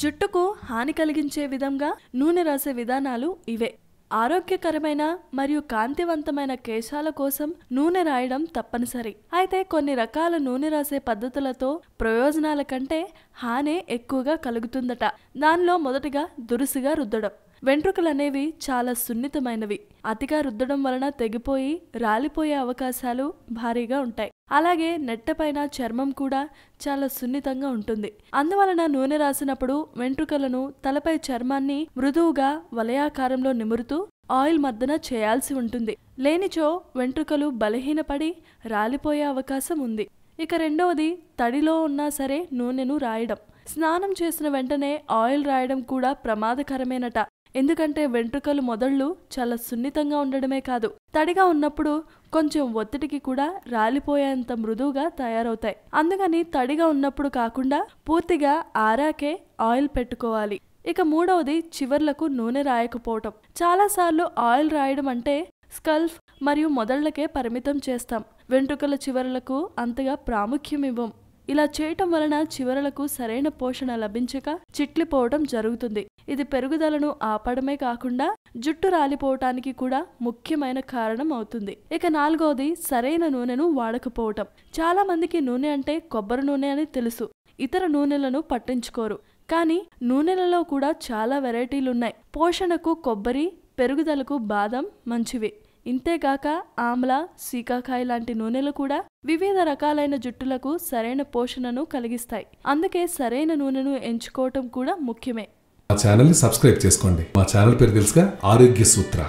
జుట్టుకు హాని కలిగించే విధంగా నూనె రాసే విధానాలు ఇవే. ఆరోగ్యకరమైన మరియు కాంతివంతమైన కేశాల కోసం నూనె రాయడం తప్పనిసరి. అయితే కొన్ని రకాల నూనె రాసే పద్ధతులతో ప్రయోజనాల కంటే హానే ఎక్కువగా కలుగుతుందట. దానిలో మొదటిగా దురుసుగా రుద్దడం. వెంట్రుకలు అనేవి చాలా సున్నితమైనవి. అతిగా రుద్దడం వలన తెగిపోయి రాలిపోయే అవకాశాలు భారీగా ఉంటాయి. అలాగే నెట్టపైన చర్మం కూడా చాలా సున్నితంగా ఉంటుంది. అందువలన నూనె రాసినప్పుడు వెంట్రుకలను తలపై చర్మాన్ని మృదువుగా వలయాకారంలో నిమురుతూ ఆయిల్ మర్దన చేయాల్సి ఉంటుంది. లేనిచో వెంట్రుకలు బలహీనపడి రాలిపోయే అవకాశం ఉంది. ఇక రెండవది తడిలో ఉన్నా సరే నూనెను రాయడం. స్నానం చేసిన వెంటనే ఆయిల్ రాయడం కూడా ప్రమాదకరమేనట. ఎందుకంటే వెంట్రుకలు మొదళ్ళు చాలా సున్నితంగా ఉండడమే కాదు. తడిగా ఉన్నప్పుడు కొంచెం ఒత్తిడికి కూడా రాలిపోయేంత మృదువుగా తయారవుతాయి. అందుకని తడిగా ఉన్నప్పుడు కాకుండా పూర్తిగా ఆరాకే ఆయిల్ పెట్టుకోవాలి. ఇక మూడవది చివర్లకు నూనె రాయకపోవటం. చాలాసార్లు ఆయిల్ రాయడం అంటే స్కల్ఫ్ మరియు మొదళ్ళకే పరిమితం చేస్తాం. వెంట్రుకల చివరలకు అంతగా ప్రాముఖ్యం ఇవ్వం. ఇలా చేయటం వలన చివరలకు సరైన పోషణ లభించక చిట్లిపోవటం జరుగుతుంది. ఇది పెరుగుదలను ఆపడమే కాకుండా జుట్టు రాలిపోవటానికి కూడా ముఖ్యమైన కారణం అవుతుంది. ఇక నాలుగవది సరైన నూనెను వాడకపోవటం. చాలా మందికి నూనె అంటే కొబ్బరి నూనె అని తెలుసు. ఇతర నూనెలను పట్టించుకోరు. కానీ నూనెలలో కూడా చాలా వెరైటీలున్నాయి పోషణకు కొబ్బరి పెరుగుదలకు బాదం మంచివి. ఇంతేగాక ఆమ్ల సీకాకాయ లాంటి నూనెలు కూడా వివిధ రకాలైన జుట్టులకు సరైన పోషణను కలిగిస్తాయి. అందుకే సరైన నూనెను ఎంచుకోవటం కూడా ముఖ్యమే. మా ఛానల్ని సబ్స్క్రైబ్ చేసుకోండి. మా ఛానల్ పేరు తెలుసుగా ఆరోగ్య సూత్ర.